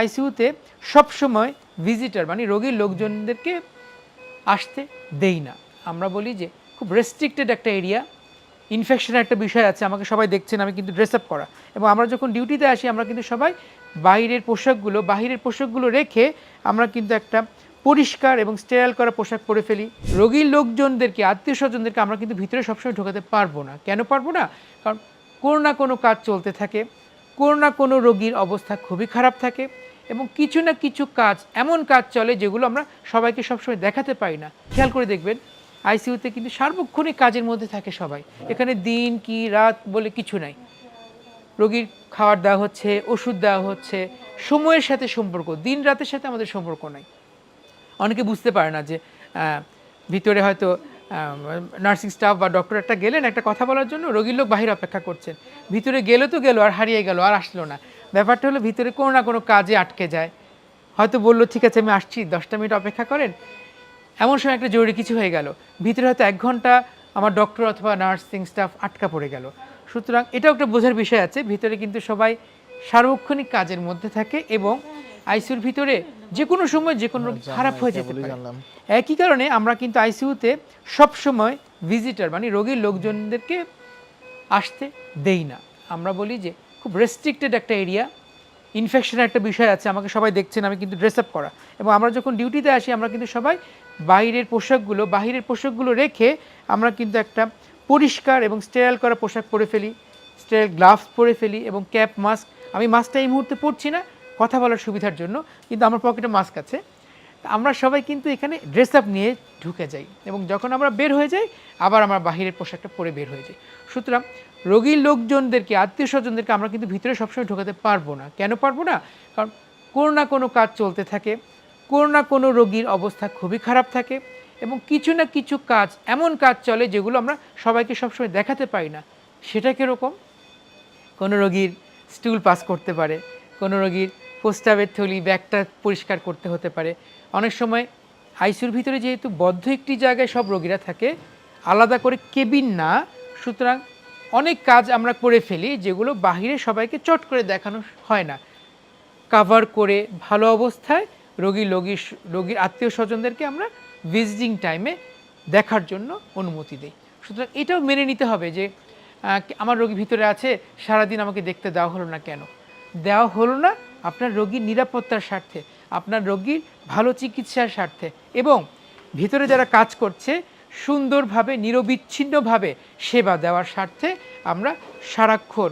আইসিইউতে সবসময় ভিজিটার মানে রোগীর লোকজনদেরকে আসতে দেই না। আমরা বলি যে, খুব রেস্ট্রিক্টেড একটা এরিয়া ইনফেকশনের একটা বিষয় আছে, আমাকে সবাই দেখছেন, আমি কিন্তু ড্রেস আপ করা। এবং আমরা যখন ডিউটিতে আসি, আমরা কিন্তু সবাই বাইরের পোশাকগুলো, বাহিরের পোশাকগুলো রেখে আমরা কিন্তু একটা পরিষ্কার এবং স্টেরাইল করা পোশাক পরে ফেলি। রোগীর লোকজনদেরকে, আত্মীয় স্বজনদেরকে আমরা কিন্তু ভিতরে সবসময় ঢোকাতে পারব না। কেন পারব না? কারণ কোনো না কোনো কাজ চলতে থাকে। কোনো না কোনো রোগীর অবস্থা খুবই খারাপ থাকে এবং কিছু না কিছু কাজ, এমন কাজ চলে যেগুলো আমরা সবাইকে সবসময় দেখাতে পারি না। খেয়াল করে দেখবেন, আইসিইউতে কিন্তু সার্বক্ষণিক কাজের মধ্যে থাকে সবাই। এখানে দিন কি রাত বলে কিছু নাই। রোগীর খাবার দেওয়া হচ্ছে, ওষুধ দেওয়া হচ্ছে, সময়ের সাথে সম্পর্ক, দিন রাতের সাথে আমাদের সম্পর্ক নাই। অনেকে বুঝতে পারে না যে ভিতরে হয়তো নার্সিং স্টাফ বা ডক্টর একটা গেলেন, একটা কথা বলার জন্য রোগীর লোক বাহিরে অপেক্ষা করছেন। ভিতরে গেলো তো গেলো, আর হারিয়ে গেল, আর আসলো না। ব্যাপারটা হলো ভিতরে কোনো না কোনো কাজে আটকে যায়। হয়তো বলল, ঠিক আছে, আমি আসছি, দশটা মিনিট অপেক্ষা করেন। এমন সময় একটা জরুরি কিছু হয়ে গেল। ভিতরে হয়তো এক ঘণ্টা আমার ডক্টর অথবা নার্সিং স্টাফ আটকা পড়ে গেল। সুতরাং এটাও একটা বোঝার বিষয় আছে। ভিতরে কিন্তু সবাই সার্বক্ষণিক কাজের মধ্যে থাকে এবং আইসিউর ভিতরে যে কোনো সময় যে কোনো রোগী খারাপ হয়ে যেতে পারে। একই কারণে আমরা কিন্তু আইসিইউতে সবসময় ভিজিটার মানে রোগীর লোকজনদেরকে আসতে দেই না। আমরা বলি যে খুব রেস্ট্রিক্টেড একটা এরিয়া ইনফেকশনের একটা বিষয় আছে আমাকে সবাই দেখছেন আমি কিন্তু ড্রেস আপ করা। এবং আমরা যখন ডিউটিতে আসি আমরা কিন্তু সবাই বাইরের পোশাকগুলো বাহিরের পোশাকগুলো রেখে আমরা কিন্তু একটা পরিষ্কার এবং স্টেরাইল করা পোশাক পরে ফেলি স্টেরাইল গ্লাভস পরে ফেলি এবং ক্যাপ মাস্ক আমি মাস্কটা এই মুহূর্তে পরছি না কথা বলার সুবিধার জন্য, কিন্তু আমার পকেটে মাস্ক আছে। আমরা সবাই কিন্তু এখানে ড্রেস আপ নিয়ে ঢুকে যাই এবং যখন আমরা বের হয়ে যাই, আবার আমরা বাহিরের পোশাকটা পরে বের হয়ে যাই। সুতরাং রোগীর লোকজনদেরকে, আত্মীয় স্বজনদেরকে আমরা কিন্তু ভিতরে সবসময় ঢোকাতে পারব না। কেন পারব না? কারণ কোনো না কোনো কাজ চলতে থাকে, কোনো না কোনো রোগীর অবস্থা খুবই খারাপ থাকে এবং কিছু না কিছু কাজ, এমন কাজ চলে যেগুলো আমরা সবাইকে সবসময় দেখাতে পারি না। সেটা কীরকম? কোনো রোগীর স্টুল পাস করতে পারে, কোনো রোগীর প্রস্তাবের থলি, ব্যাগটা পরিষ্কার করতে হতে পারে। অনেক সময় আইসিউর ভিতরে যেহেতু বদ্ধ একটি জায়গায় সব রোগীরা থাকে, আলাদা করে কেবিন না। সুতরাং অনেক কাজ আমরা করে ফেলি যেগুলো বাহিরে সবাইকে চট করে দেখানো হয় না। কাভার করে ভালো অবস্থায় রোগী রোগীর রোগীর আত্মীয় স্বজনদেরকে আমরা ভিজিটিং টাইমে দেখার জন্য অনুমতি দিই। সুতরাং এটাও মেনে নিতে হবে যে আমার রোগী ভিতরে আছে, সারাদিন আমাকে দেখতে দেওয়া হলো না কেন? দেওয়া হলো না আপনার রোগীর নিরাপত্তার স্বার্থে, আপনার রোগীর ভালো চিকিৎসার স্বার্থে এবং ভিতরে যারা কাজ করছে, সুন্দরভাবে, নিরবিচ্ছিন্নভাবে সেবা দেওয়ার স্বার্থে আমরা সারাক্ষণ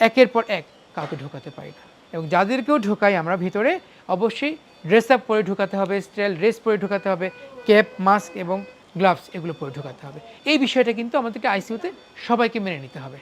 একের পর এক কাউকে ঢোকাতে পারি না। এবং যাদেরকেও ঢোকাই আমরা ভিতরে, অবশ্যই ড্রেস আপ পরে ঢোকাতে হবে স্টাইল ড্রেস পরে ঢোকাতে হবে ক্যাপ মাস্ক এবং গ্লাভস এগুলো পরে ঢোকাতে হবে। এই বিষয়টা কিন্তু আমাদেরকে আইসিইউতে সবাইকে মেনে নিতে হবে।